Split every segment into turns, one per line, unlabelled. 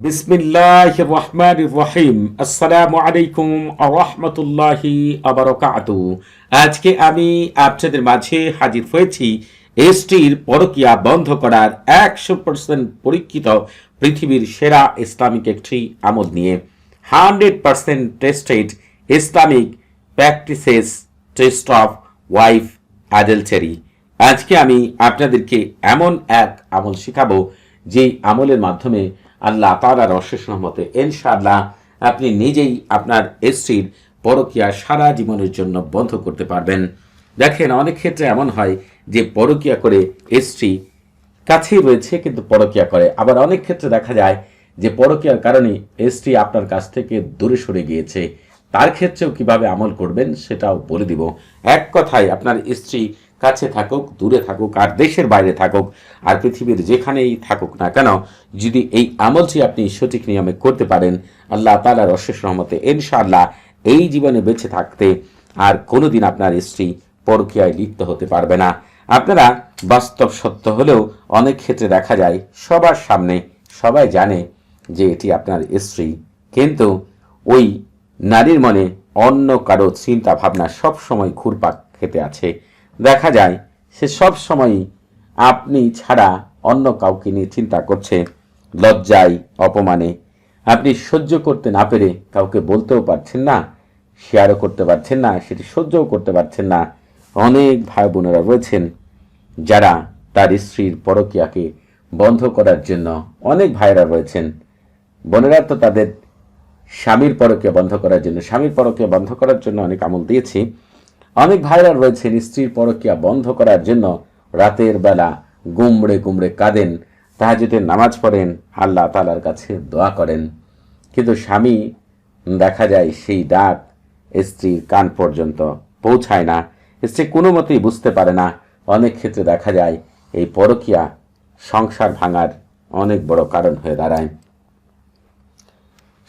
বিসমিল্লাহ রহমান রহিম। আসসালামু আলাইকুম রহমতুল্লাহি আবরকাত। আজকে আমি আপনাদের মাঝে হাজির হয়েছি এসটির পরকিয়া বন্ধ করার একশো পার্সেন্ট পরীক্ষিত পৃথিবীর সেরা ইসলামিক একটি আমল নিয়ে। Hundred percent tested Islamic practices test of wife adultery আজকে আমি আপনাদেরকে এমন এক আমল শেখাবো যে আমলের মাধ্যমে আল্লাহ তালার অশেষ রহমতে ইনশাআল্লাহ আপনি নিজেই আপনার স্ত্রীর পরকিয়া সারা জীবনের জন্য বন্ধ করতে পারবেন। দেখেন, অনেক ক্ষেত্রে এমন হয় যে পরকিয়া করে স্ত্রী কাছেই রয়েছে কিন্তু পরকিয়া করে। আবার অনেক ক্ষেত্রে দেখা যায় যে পরকিয়ার কারণে স্ত্রী আপনার কাছ থেকে দূরে সরে গিয়েছে। তার ক্ষেত্রেও কীভাবে আমল করবেন সেটাও বলে দিব। এক কথায়, আপনার স্ত্রী কাছে থাকুক, দূরে থাকুক, আর দেশের বাইরে থাকুক, আর পৃথিবীর যেখানেই থাকুক না কেন, যদি এই আমলটি আপনি সঠিক নিয়মে করতে পারেন, আল্লাহ তালার অশেষ রহমতে ইনশাআল্লাহ এই জীবনে বেঁচে থাকতে আর কোনোদিন আপনার স্ত্রী পরকীয়ায় লিপ্ত হতে পারবে না। আপনারা বাস্তব সত্য হলেও অনেক ক্ষেত্রে দেখা যায়, সবার সামনে সবাই জানে যে এটি আপনার স্ত্রী। কিন্তু ওই নারীর মনে অন্য কারও চিন্তা ভাবনা সবসময় ঘুরপাক খেতে আছে। দেখা যায়, সে সব সময়ই আপনি ছাড়া অন্য কাউকে নিয়ে চিন্তা করছে। লজ্জায়, অপমানে। আপনি সহ্য করতে না পেরে কাউকে বলতেও পারছেন না শেয়ারও করতে পারছেন না, সেটি সহ্যও করতে পারছেন না। অনেক ভাই বোনেরা রয়েছেন যারা তার স্ত্রীর পরকিয়াকে বন্ধ করার জন্য অনেক ভাইরা রয়েছেন। বোনেরা তো তাদের স্বামীর পরকে বন্ধ করার জন্য, স্বামীর পরকে বন্ধ করার জন্য অনেক আমল দিয়েছি। অনেক ভাইরা রয়েছেন স্ত্রীর পরকিয়া বন্ধ করার জন্য। রাতের বেলা গুমড়ে গুমড়ে কাঁদেন তাহাজুদের নামাজ পড়েন, আল্লাহ তালার কাছে দোয়া করেন। কিন্তু স্বামী দেখা যায় সেই ডাক স্ত্রীর কান পর্যন্ত পৌঁছায় না। স্ত্রী কোনো মতেই বুঝতে পারে না। অনেক ক্ষেত্রে দেখা যায় এই পরকিয়া সংসার ভাঙার অনেক বড় কারণ হয়ে দাঁড়ায়।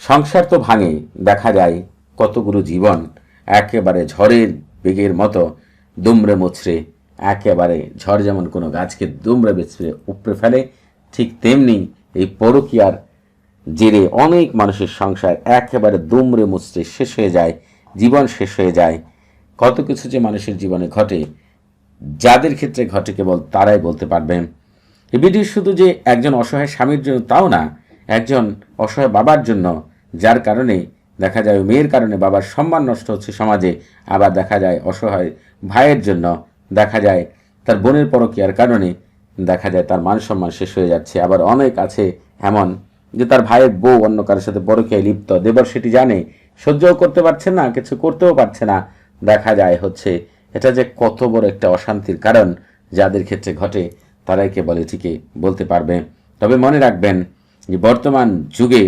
সংসার তো ভাঙে, দেখা যায় কতগুলো জীবন একেবারে ঝড়ের বেগের মতো দুমড়ে মুছড়ে, একেবারে ঝড় যেমন কোনো গাছকে দুমড়ে বেচড়ে উপড়ে ফেলে, ঠিক তেমনি এই পরকিয়ার জেরে অনেক মানুষের সংসার একেবারে দুমড়ে মুচড়ে শেষ হয়ে যায়, জীবন শেষ হয়ে যায়। কত কিছু যে মানুষের জীবনে ঘটে, যাদের ক্ষেত্রে ঘটে কেবল তারাই বলতে পারবেন এই ভিডিও শুধু যে একজন অসহায় স্বামীর জন্য তাও না, একজন অসহায় বাবার জন্য, যার কারণে দেখা যায় মেয়ের কারণে বাবার সম্মান নষ্ট হচ্ছে সমাজে, আবার দেখা যায় অসহায় ভাইয়ের জন্য দেখা যায় তার বোনের পরকিয়ার কারণে দেখা যায় তার মান সম্মান শেষ হয়ে যাচ্ছে। আবার অনেক আছে এমন যে তার ভাইয়ের বউ অন্য কারোর সাথে পরকিয়ায় লিপ্ত। দেবর সেটি জানে, সহ্যও করতে পারছে না, কিছু করতেও পারছে না। দেখা যায় হচ্ছে, এটা যে কত বড় একটা অশান্তির কারণ যাদের ক্ষেত্রে ঘটে, তারাই কেবল এটিকে বলতে পারবে। তবে মনে রাখবেন যে বর্তমান যুগে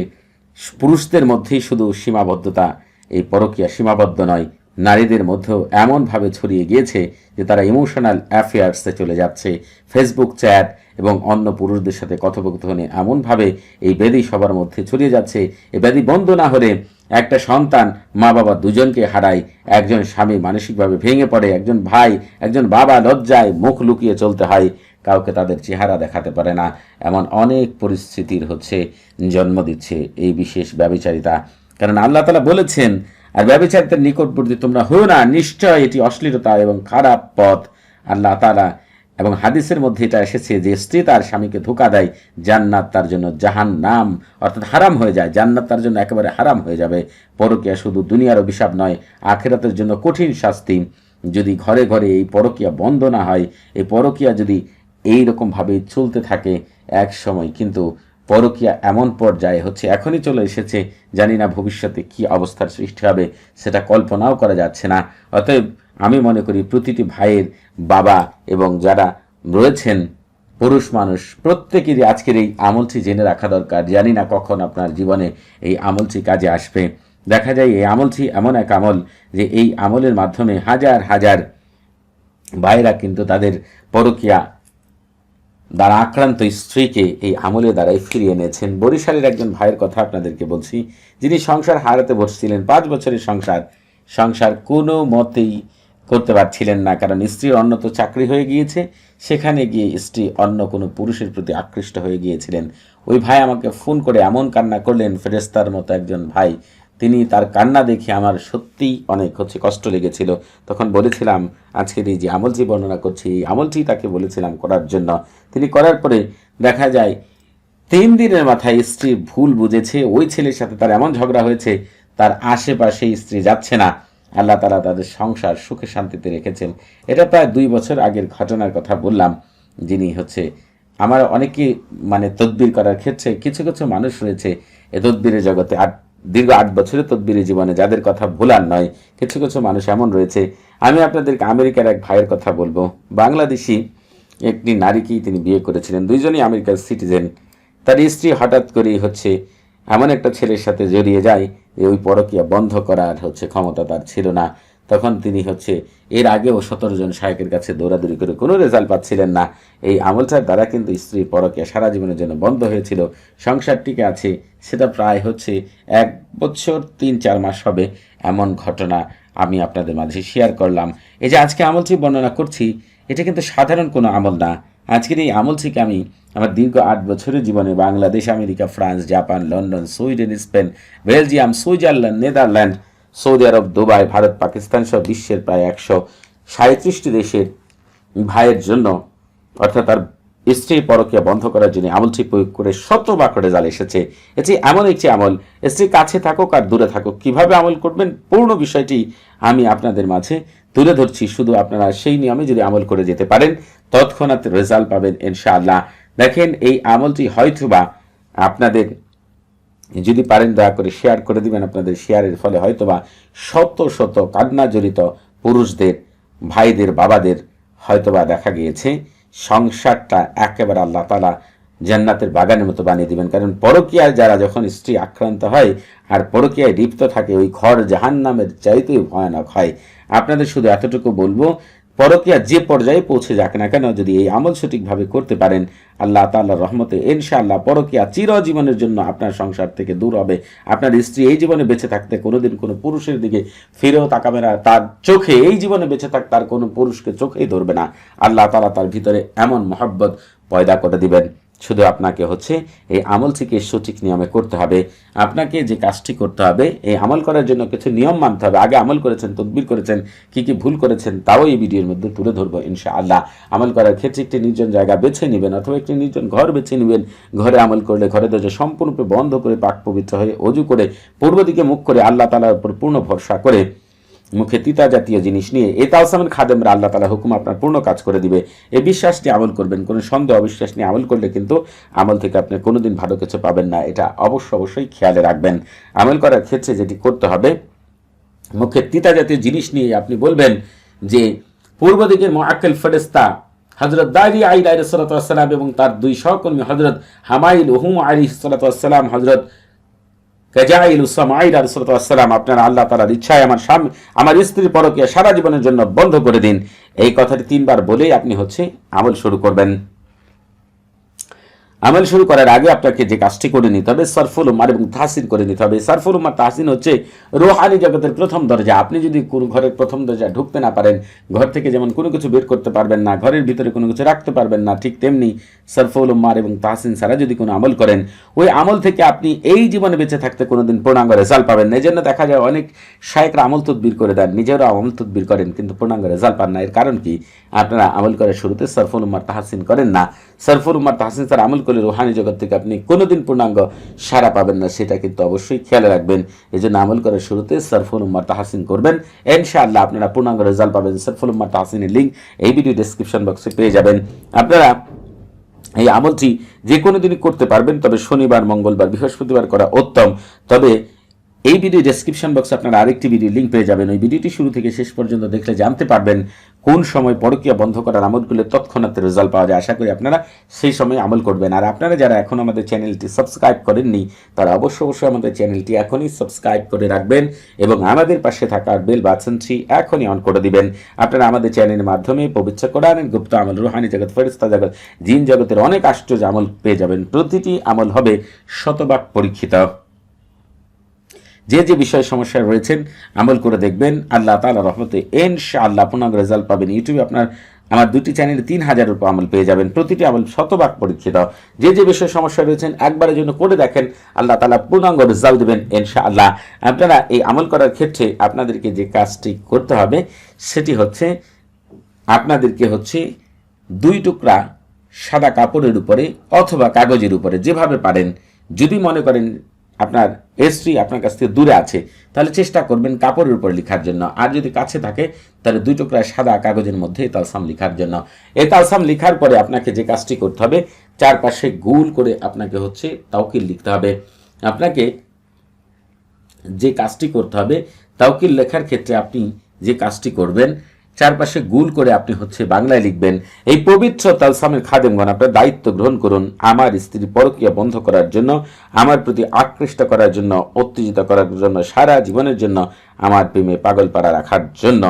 পুরুষদের মধ্যেই শুধু সীমাবদ্ধতা, এই পরকীয়া সীমাবদ্ধ নয়, নারীদের মধ্যেও এমনভাবে ছড়িয়ে গিয়েছে যে তারা ইমোশনাল অ্যাফেয়ার্সে চলে যাচ্ছে। ফেসবুক চ্যাট এবং অন্য পুরুষদের সাথে কথোপকথনে এমনভাবে এই ব্যাধি সবার মধ্যে ছড়িয়ে যাচ্ছে। এই ব্যাধি বন্ধ না হলে একটা সন্তান মা বাবা দুজনকে হারায়, একজন স্বামী মানসিকভাবে ভেঙে পড়ে, একজন ভাই, একজন বাবা লজ্জায় মুখ লুকিয়ে চলতে হয়। কাউকে তাদের চেহারা দেখাতে পারে না। এমন অনেক পরিস্থিতির হচ্ছে, জন্ম দিচ্ছে এই বিশেষ ব্যবিচারিতা। কারণ আল্লাহ তালা বলেছেন, আর ব্যবিচারিতার নিকটবর্তী তোমরা হো না, নিশ্চয় এটি অশ্লীলতা এবং খারাপ পথ। আল্লাহ তালা এবং হাদিসের মধ্যে এটা এসেছে যে, স্ত্রী তার স্বামীকে ধোকা দেয়, জান্নাত তার জন্য জাহান নাম অর্থাৎ হারাম হয়ে যায়। জান্নাত তার জন্য একেবারে হারাম হয়ে যাবে। পরকিয়া শুধু দুনিয়ার অভিশাপ নয়, আখেরাতের জন্য কঠিন শাস্তি। যদি ঘরে ঘরে এই পরকিয়া বন্ধ না হয়, এই পরকিয়া যদি এই রকমভাবে চলতে থাকে এক সময়। কিন্তু পরকিয়া এমন পর্যায়ে হচ্ছে, এখনই চলে এসেছে, জানি না ভবিষ্যতে কি অবস্থার সৃষ্টি হবে, সেটা কল্পনাও করা যাচ্ছে না। অতএব আমি মনে করি প্রতিটি ভাইয়ের বাবা এবং যারা রয়েছেন পুরুষ মানুষ, প্রত্যেকেরই আজকের এই আমলটি জেনে রাখা দরকার। জানি না কখন আপনার জীবনে এই আমলটি কাজে আসবে। দেখা যায় এই আমলটি এমন এক আমল যে এই আমলের মাধ্যমে হাজার হাজার ভাইরা কিন্তু তাদের পরকিয়া দ্বারা আক্রান্ত স্ত্রীকে এই আমলের দ্বারাই ফিরিয়ে এনেছেন। বরিশালের একজন ভাইয়ের কথা আপনাদেরকে বলছি, যিনি সংসার হারাতে বসছিলেন, পাঁচ বছরের সংসার সংসার কোনো মতেই করতে পারছিলেন না, কারণ স্ত্রীর অন্য তো চাকরি হয়ে গিয়েছে, সেখানে গিয়ে স্ত্রী অন্য কোনো পুরুষের প্রতি আকৃষ্ট হয়ে গিয়েছিলেন। ওই ভাই আমাকে ফোন করে এমন কান্না করলেন ফেরেস্তার মতো একজন ভাই তিনি তার কান্না দেখে আমার সত্যিই অনেক হচ্ছে কষ্ট লেগেছিল। তখন বলেছিলাম আজকের এই যে আমলটি বর্ণনা করছি, এই আমলটি তাকে বলেছিলাম করার জন্য। তিনি করার পরে দেখা যায়, তিন দিনের মাথায় স্ত্রী ভুল বুঝেছে, ওই ছেলের সাথে তার এমন ঝগড়া হয়েছে, তার আশেপাশে স্ত্রী যাচ্ছে না। আল্লাহ তালা তাদের সংসার সুখে শান্তিতে রেখেছেন। এটা প্রায় দুই বছর আগের ঘটনার কথা বললাম, যিনি হচ্ছে আমার অনেকে মানে তদবির করার ক্ষেত্রে কিছু কিছু মানুষ রয়েছে, এ তদবিরের জগতে আট দীর্ঘ আট বছরের তদবিরি জীবনে যাদের কথা ভোলার নয়, কিছু কিছু মানুষ এমন রয়েছে। আমি আপনাদেরকে আমেরিকার এক ভাইয়ের কথা বলব। বাংলাদেশি একটি নারীকেই তিনি বিয়ে করেছিলেন। দুইজনই আমেরিকার সিটিজেন। তার স্ত্রী হঠাৎ করেই হচ্ছে এমন একটা ছেলের সাথে জড়িয়ে যায় যে ওই পরকিয়া বন্ধ করার হচ্ছে ক্ষমতা তার ছিল না। তখন তিনি হচ্ছে, এর আগেও সতেরো জন শায়কের কাছে দৌড়াদৌড়ি করে কোনো রেজাল্ট পাচ্ছিলেন না। এই আমলটার দ্বারা কিন্তু স্ত্রী পরকে সারা জীবনের জন্য বন্ধ হয়েছিল। সংসারটিকে আছে, সেটা প্রায় হচ্ছে এক বছর তিন চার মাস হবে এমন ঘটনা আমি আপনাদের মাঝে শেয়ার করলাম। এই যে আজকে আমলটি বর্ণনা করছি, এটা কিন্তু সাধারণ কোনো আমল না। আজকের এই আমল থেকে আমি আমার দীর্ঘ আট বছরের জীবনে Bangladesh, America, France, Japan, London, Sweden, Spain, Belgium, Switzerland, Netherland Saudi Arab, Dubai, Bharat, Pakistan সহ বিশ্বের প্রায় একশো সাঁত্রিশটি দেশের ভাইয়ের জন্য, অর্থাৎ তার স্ত্রী পরকীয়া বন্ধ করার জন্য আমলটি প্রয়োগ করে শত বাকড়ে জাল এসেছে। এটি এমন একটি আমল, স্ত্রী কাছে থাকুক আর দূরে থাকুক। কীভাবে আমল করবেন? পূর্ণ বিষয়টি আমি আপনাদের মাঝে তুলে ধরছি। শুধু আপনারা সেই নিয়মে যদি আমল করে যেতে পারেন, তৎক্ষণাৎ রেজাল্ট পাবেন ইনশাআল্লাহ। দেখেন, এই আমলটি হয়তোবা আপনাদের যদি পারেন, দয়া করে শেয়ার করে দিবেন আপনাদের শেয়ারের ফলে হয়তোবা শত শত কান্না জড়িত পুরুষদের, ভাইদের, বাবাদের হয়তোবা দেখা গিয়েছে। সংসারটা একেবারে আল্লাহ তালা জান্নাতের বাগানের মতো বানিয়ে দিবেন। কারণ পরকীয়ায় যারা যখন স্ত্রী আক্রান্ত হয় আর পরকীয়ায় লিপ্ত থাকে, ওই ঘর জাহান নামের চাইতেই ভয়ানক হয়। আপনাদের শুধু এতটুকু বলব পরকিয়া যে পর্যায়ে পৌঁছে যাক না কেন, যদি এই আমল সঠিকভাবে করতে পারেন, আল্লাহ তাল্লাহ রহমতে ইনশাআল্লাহ পরকিয়া চিরজীবনের জন্য আপনার সংসার থেকে দূর হবে। আপনার স্ত্রী এই জীবনে বেঁচে থাকতে কোনোদিন কোনো পুরুষের দিকে ফিরেও তাকাবে না। তার চোখে এই জীবনে বেঁচে থাক, তার কোনো পুরুষকে চোখেই ধরবে না। আল্লাহ তালা তার ভিতরে এমন মহব্বত পয়দা করে দিবেন। শুধু আপনাকে হচ্ছে এই আমল থেকে সঠিক নিয়মে করতে হবে। আপনাকে যে কাজটি করতে হবে, এই আমল করার জন্য কিছু নিয়ম মানতে হবে। আগে আমল করেছেন, তদবির করেছেন, কি কি ভুল করেছেন, তাও এই ভিডিওর মধ্যে তুলে ধরবো ইনশা আল্লাহ আমল করার ক্ষেত্রে একটি নির্জন জায়গা বেছে নেবেন অথবা একটি নির্জন ঘর বেছে নেবেন। ঘরে আমল করলে ঘরে দরজা সম্পূর্ণরূপে বন্ধ করে পাক পবিত্র হয়ে অজু করে, পূর্ব দিকে মুখ করে আল্লাহ তালার উপর পূর্ণ ভরসা করে মুখে তিতা জাতীয় জিনিস নিয়ে। এ তালসামের খাদেমরা আল্লাহ তালা হুকুম আপনার পূর্ণ কাজ করে দিবে। এ বিশ্বাস নিয়ে আমল করবেন, কোনো সন্দেহ, অবিশ্বাস নিয়ে আমল করলে কিন্তু আমল থেকে আপনি কোনোদিন ভালো কিছু পাবেন না। এটা অবশ্য অবশ্যই খেয়ালে রাখবেন। আমল করার ক্ষেত্রে যেটি করতে হবে মুখে তিতা জাতীয় জিনিস নিয়ে আপনি বলবেন যে, পূর্ব দিকের মোয়াক্কেল ফেরেস্তা হজরত দারি আইল আলী সালাতাম এবং তার দুই সহকর্মী হজরত হামাইল ওহুম আলী সালাতাম হজরত কাজাইল উসামাইল আলসালাম আপনার আল্লাহ তালার ইচ্ছায় আমার স্বামী, আমার স্ত্রীর পরকে সারা জীবনের জন্য বন্ধ করে দিন। এই কথাটি তিনবার বলেই আপনি হচ্ছে আমল শুরু করবেন। আমল শুরু করার আগে আপনাকে যে কাজটি করে নিতে হবে, সরফুল উম্মার এবং তাহসিন করে নিতে হবে। সরফুল উম্মার তাহসিন হচ্ছে রোহানি জগতের প্রথম দরজা। আপনি যদি কোনো ঘরের প্রথম দরজা ঢুকতে না পারেন, ঘর থেকে যেমন কোনো কিছু বের করতে পারবেন না, ঘরের ভিতরে কোনো কিছু রাখতে পারবেন না, ঠিক তেমনি সরফুল উম্মার এবং তাহসিন ছাড়া যদি কোনো আমল করেন, ওই আমল থেকে আপনি এই জীবনে বেঁচে থাকতে কোনোদিন পূর্ণাঙ্গ রেজাল্ট পাবেন না। এই জন্য দেখা যায় অনেক শায়করা আমল তদবির করে দেন, নিজেরা আমল তদবির করেন, কিন্তু পূর্ণাঙ্গ রেজাল্ট পান না। এর কারণ কি? আপনারা আমল করার শুরুতে সরফুল উম্মার তাহসিন করেন না। সরফুল উম্মার তাহসিন স্যার আমল করলে রোহানি জগৎ থেকে আপনি কোনোদিন পূর্ণাঙ্গ সারা পাবেন না, সেটা কিন্তু অবশ্যই খেয়াল রাখবেন। এই জন্য আমল করার শুরুতে সরফুল উম্মার তাহাসিন করবেন। ইনশাআল্লাহ আপনারা পূর্ণাঙ্গ রেজাল্ট পাবেন। সরফুল উম্মার তাহাসিনের লিঙ্ক এই ভিডিও ডিসক্রিপশন বক্সে পেয়ে যাবেন। আপনারা এই আমলটি যে কোনো দিনই করতে পারবেন, তবে শনিবার, মঙ্গলবার, বৃহস্পতিবার করা উত্তম। তবে এই ভিডিও ডেসক্রিপশন বক্সে আপনারা আরেকটি ভিডিও লিঙ্ক পেয়ে যাবেন। ওই ভিডিওটি শুরু থেকে শেষ পর্যন্ত দেখলে জানতে পারবেন কোন সময় পরকীয়া বন্ধ করার আমলগুলো তৎক্ষণাৎ রেজাল্ট পাওয়া যায়। আশা করি আপনারা সেই সময় আমল করবেন। আর আপনারা যারা এখন আমাদের চ্যানেলটি সাবস্ক্রাইব করেননি, তারা অবশ্য অবশ্যই আমাদের চ্যানেলটি এখনই সাবস্ক্রাইব করে রাখবেন এবং আমাদের পাশে থাকা বেল বাটনটি এখনই অন করে দিবেন। আপনারা আমাদের চ্যানেলের মাধ্যমে পবিত্র কোরআনের গুপ্ত আমল, রুহানি জগৎ ফেরিস্তা জগৎ, জিন জগতের অনেক আশ্চর্য আমল পেয়ে যাবেন। প্রতিটি আমল হবে শতভাগ পরীক্ষিত। যে যে বিষয় সমস্যায় রয়েছেন, আমল করে দেখবেন। আল্লাহ তালা রহমতে এনশা আল্লাহ পূর্ণাঙ্গ রেজাল্ট পাবেন। ইউটিউবে আপনার, আমার দুটি চ্যানেলে তিন হাজারের উপর আমল পেয়ে যাবেন। প্রতিটি আমল শতভাগ পরীক্ষিত। যে যে বিষয়ে সমস্যা রয়েছেন, একবারের জন্য করে দেখেন, আল্লাহ তালা পূর্ণাঙ্গ রেজাল্ট দেবেন ইনশা আল্লাহ আপনারা এই আমল করার ক্ষেত্রে আপনাদেরকে যে কাজটি করতে হবে, সেটি হচ্ছে আপনাদেরকে হচ্ছে দুই টুকরা সাদা কাপড়ের উপরে অথবা কাগজের উপরে, যেভাবে পারেন। যদি মনে করেন আপনার স্ত্রী আপনার কাছ থেকে দূরে আছে, তাহলে চেষ্টা করবেন কাপড়ের উপরে লেখার জন্য। আর যদি কাছে থাকে, তাহলে দুই টুকরা সাদা কাগজের মধ্যে এই তালসাম লেখার জন্য। এই তালসাম লেখার পরে আপনাকে যে কাজটি করতে হবে, চারপাশে গোল করে আপনাকে হচ্ছে তাওকিল লিখতে হবে। আপনাকে যে কাজটি করতে হবে, তাওকিল লেখার ক্ষেত্রে আপনি যে কাজটি করবেন চারপাশে গুল করে আপনি হচ্ছে বাংলায় লিখবেন, এই পবিত্র তালসামের খাদেমগণ আপনার দায়িত্ব গ্রহণ করুন, আমার স্ত্রী পরকীয়া বন্ধ করার জন্য, আমার প্রতি আকৃষ্ট করার জন্য, উত্তেজিত করার জন্য, সারা জীবনের জন্য, আমার প্রেমে পাগল পাড়া রাখার জন্য।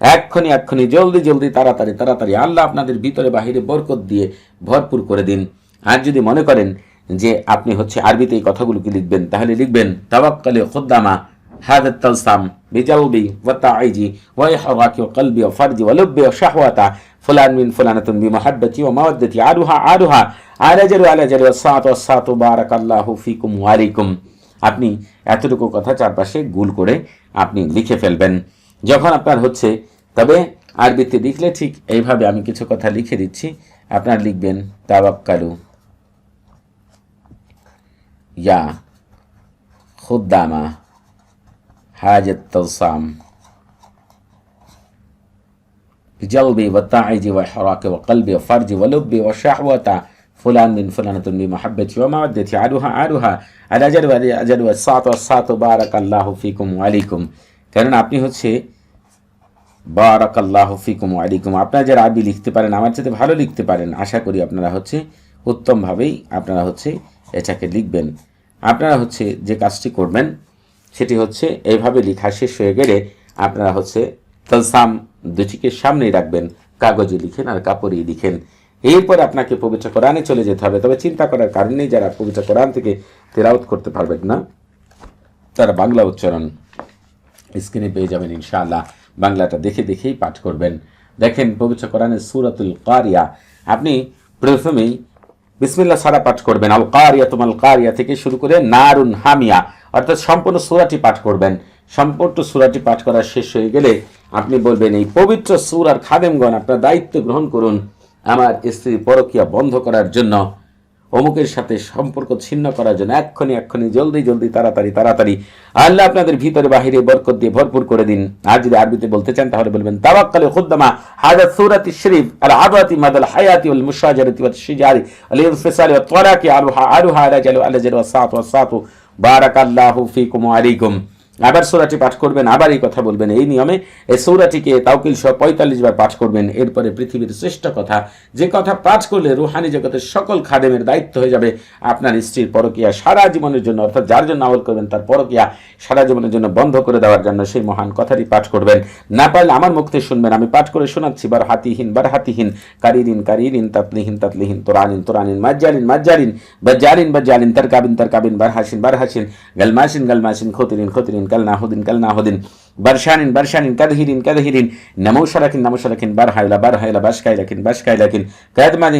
এক্ষুনি এক্ষুনি, জলদি জলদি, তাড়াতাড়ি তাড়াতাড়ি, আল্লাহ আপনাদের ভিতরে বাহিরে বরকত দিয়ে ভরপুর করে দিন। আর যদি মনে করেন যে আপনি হচ্ছে আরবিতে এই কথাগুলোকে লিখবেন, তাহলে লিখবেন তাবাক্কালে খুদ্দামা هذا التلصم بجلبي وتعيجي وإحراكي وقلبي وفرجي ولبي وشهوة فلان من فلانة بمحبتي ومودتي عارها عارها على جل على جل والساعة والساعة بارك الله فيكم وعليكم আপনি এতটুকু কথা চারপাশে গুল করে আপনি লিখে ফেলবেন যখন আপনার হচ্ছে তবে আরবিতে লিখলে ঠিক এইভাবে আমি কিছু কথা লিখে দিচ্ছি আপনার লিখবেন তাবাক্কালু ইয়া খুদ্দামা حاجة التلصام بجلبي وطاعجي وحراكي وقلبي وفرجي ولبي وشهوة فلان من فلانة بمحبتي ومودتي عدوها عدوها على أجل أجل والساعة والساعة بارك الله فيكم وعليكم কারণ আপনি হচ্ছে বারাক আল্লাহ ফিকুম আলিকুম আপনারা যারা আরবি লিখতে পারেন আমার সাথে ভালো লিখতে পারেন আশা করি আপনারা হচ্ছে উত্তমভাবেই আপনারা হচ্ছে এটাকে লিখবেন আপনারা হচ্ছে যে কাজটি করবেন সেটি হচ্ছে এইভাবে লেখা শেষ হয়ে গেলে আপনারা হচ্ছে তলসাম দুটিকে সামনেই রাখবেন, কাগজে লিখেন আর কাপড়েই লিখেন। এরপর আপনাকে পবিত্র কোরআনে চলে যেতে হবে, তবে চিন্তা করার কারণেই যারা পবিত্র কোরআন থেকে তেরাউত করতে পারবেন না, তারা বাংলা উচ্চারণ স্ক্রিনে পেয়ে যাবেন ইনশাআল্লাহ। বাংলাটা দেখে দেখেই পাঠ করবেন। দেখেন, পবিত্র কোরআনের সুরাতুল কারিয়া, আপনি প্রথমেই বিসমিল্লা সারা পাঠ করবেন। আল কারিয়া তোমাল কারিয়া থেকে শুরু করে নারুন হামিয়া, অর্থাৎ সম্পূর্ণ সুরাটি পাঠ করবেন। সম্পূর্ণ সুরাটি পাঠ করা শেষ হয়ে গেলে আপনি বলবেন, এই পবিত্র সুর আর খাদেমগণ, আপনার দায়িত্ব গ্রহণ করুন আমার স্ত্রী পরকিয়া বন্ধ করার জন্য। অমুকের সাথে সম্পর্ক ছিন্ন করার জন্য এক্ষুনি এক্ষুনি, জলদি জলদি, তাড়াতাড়ি তাড়াতাড়ি। আল্লাহ আপনাদের ভিতরে বাহিরে বরকত দিয়ে ভরপুর করে দিন। আর যদি আরবিতে বলতে চান, তাহলে বলবেন, তাওয়াক্কালে খুদ্দামা হাজার সুরাতি শরীফ আর আবাতি মাদাল হায়াতি ওয়াল মুশাজারাতি ওয়াল শিজারি আল ইনফিসালি ওয়াত তারাকি আরুহা আরুহা আলা জালু আলা জালু ওয়াস সাতু ওয়াস সাতু। বারাকাল্লাহু ফিকুম ওয়া আলাইকুম। আবার সূরাটি পাঠ করবেন, আবার এই কথা বলবেন, এই নিয়মে এই সূরাটিকে তাওকিল সহ পঁয়তাল্লিশ বার পাঠ করবেন, এরপরে পৃথিবীর শ্রেষ্ঠ কথা, যে কথা পাঠ করলে রুহানি জগতের সকল খাদেমের দায়িত্ব হয়ে যাবে, আপনার স্ত্রীর পরকিয়া সারা জীবনের জন্য, অর্থাৎ যার জন্য আমল করবেন তার পরকিয়া সারা জীবনের জন্য বন্ধ করে দেওয়ার জন্য সেই মহান কথাটি পাঠ করবেন। না পারলে আমার মুক্তি শুনবেন, আমি পাঠ করে শোনাচ্ছি বার হাতিহীন বার হাতিহীন কারিরিন কারিরিন, তাতলিহীন তাতলিহীন, তোরানিন তোরানিন মাজ্জালিন মাজ্জালিন বাজ্জালিন বাজ্জালিন তার কাবিন তার কাবিন বার হাসিন বার হাসিন গালমাসিন গালমাসিন, খতিরিন খতিরিন কাল নাহুদিন কাল নাহুদিন বারশানিন برشان برشان كدهر كدهر نموشرك نموشرك برهيل دين بشكيلك بشكيلك كدمد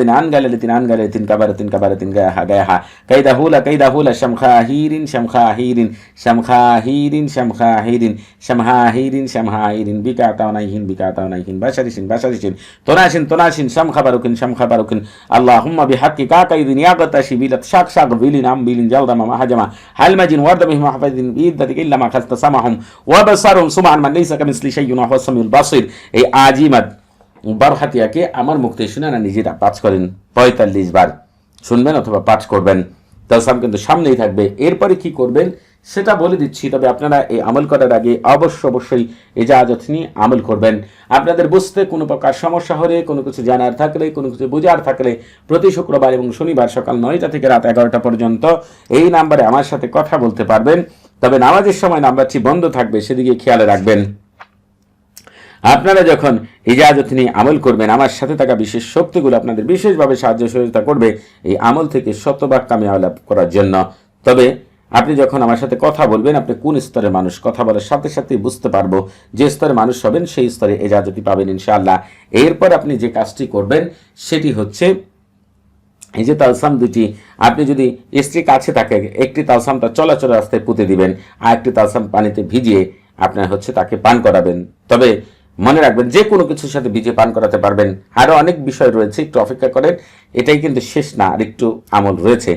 لتين أنجلت أنجلت كبرت كبرت جاها جاها كيد هولا كيد هولا شمخا هيرين شمخا هيرين شمخا هيرين شمخا هيرين شمخا هيرين شمخاهير شمخاهير شمخاهير شمخاهير شمهاهير شمهاهير بكا تونيهن بكا تونيهن بشرشن بشرشن تناشن تناشن شمخبركن شمخبركن اللهم بحقك كيد يغتشي بلك شاك شاك بيلين أم بيلين. جلدا ما حجما هل مجن ورد بهم حفظ بيدتك إلا ما خلت سمعهم ওয়াবাসারুম সুবহান মান লাইসা কামিসলি শাইউন ওয়া হুয়াস সামিউল বাসির। এই আজিমাত বারহাতিয়াকে আমার মুক্তি শুনে না নিজেরা পাঠ করেন, পঁয়তাল্লিশ বার। শুনবেন অথবা পাঠ করবেন। তালসাম কিন্তু সামনেই থাকবে। এরপরে কি করবেন, সেটা বলে দিচ্ছি। তবে আপনারা এই আমল করার আগে অবশ্য অবশ্যই এজাজত নিয়ে আমল করবেন। আপনাদের বুঝতে কোনো প্রকার সমস্যা হলে, কোনো কিছু জানার থাকলে, কোনো কিছু বোঝার থাকলে প্রতি শুক্রবার এবং শনিবার সকাল নয়টা থেকে রাত এগারোটা পর্যন্ত এই নাম্বারে আমার সাথে কথা বলতে পারবেন। তবে নামাজের সময় নাম্বারটি বন্ধ থাকবে, সেদিকে খেয়াল রাখবেন। আপনারা যখন ইজাজত নিয়ে আমল করবেন, আমার সাথে থাকা বিশেষ শক্তিগুলো আপনাদের বিশেষভাবে সাহায্য সহযোগিতা করবে এই আমল থেকে শতভাগ কামিয়াব লাভ করার জন্য। তবে আপনি যখন আমার সাথে কথা বলবেন, আপনি কোন স্তরের মানুষ? কথা বলার সাথে সাথেই বুঝতে পারব যে স্তরে মানুষ হবেন, সেই স্তরে এজাজতি পাবেন ইনশাআল্লাহ। এরপর আপনি যে কাজটি করবেন, সেটি হচ্ছে এই যে তালসাম দুটি, আপনি যদি স্ত্রী কাছে থাকে, একটি তালসামটা চলাচল রাস্তায় পুঁতে দিবেন আর একটি তালসাম পানিতে ভিজিয়ে আপনার হচ্ছে তাকে পান করাবেন। তবে মনে রাখবেন, যে কোনো কিছুর সাথে ভিজিয়ে পান করাতে পারবেন। আরও অনেক বিষয় রয়েছে, একটু অপেক্ষা করেন, এটাই কিন্তু শেষ না, আর একটু আমল রয়েছে।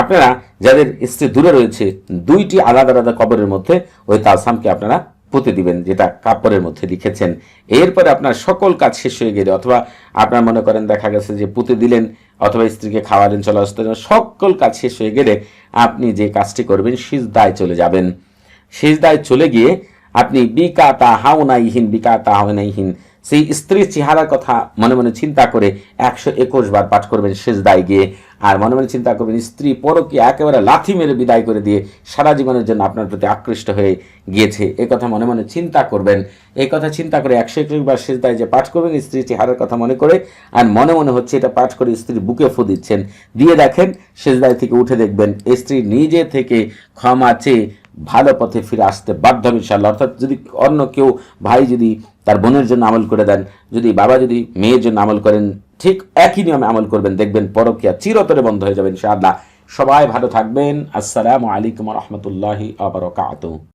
আপনারা যাদের স্ত্রী দূরে রয়েছে, দুইটি আলাদা আলাদা কবরের মধ্যে ওই তালসামকে আপনারা পুঁতে দিবেন, যেটা কাপড়ের মধ্যে লিখেছেন। এরপরে আপনার সকল কাজ শেষ হয়ে গেলে, অথবা আপনার মনে করেন দেখা গেছে যে পুঁতে দিলেন অথবা স্ত্রীকে খাওয়ালেন চলে আসতে সকল কাজ শেষ হয়ে গেলে আপনি যে কাজটি করবেন, সিজদায় চলে যাবেন। সিজদায় চলে গিয়ে আপনি বিকাতা হাওনাইহীন বিকাতা হাওনাইহীন সেই স্ত্রীর চেহারার কথা মনে মনে চিন্তা করে একশো একুশ বার পাঠ করবেন সেজদায় গিয়ে। আর মনে মনে চিন্তা করবেন, স্ত্রী পরকে একেবারে লাথি মেরে বিদায় করে দিয়ে সারা জীবনের জন্য আপনার প্রতি আকৃষ্ট হয়ে গিয়েছে। এ কথা মনে মনে চিন্তা করবেন। এই কথা চিন্তা করে একশো একুশ বার সেজদায় যে পাঠ করবেন, স্ত্রীর চেহারার কথা মনে করে আর মনে মনে হচ্ছে এটা পাঠ করে স্ত্রীর বুকে ফু দিচ্ছেন। দিয়ে দেখেন, সেজদায় থেকে উঠে দেখবেন, স্ত্রী নিজে থেকে ক্ষমা চেয়ে ভালো পথে ফিরে আসতে বাধ্য ইনশাল্লাহ অর্থাৎ যদি অন্য কেউ, ভাই যদি তার বোনের জন্য আমল করে দেন। যদি বাবা, যদি মেয়ের জন্য আমল করেন, ঠিক একই নিয়মে আমল করবেন। দেখবেন পরকিয়া চিরতরে বন্ধ হয়ে যাবেন ইনশাআল্লাহ। সবাই ভালো থাকবেন। আসসালামু আলাইকুম রহমতুল্লাহি আবরকাত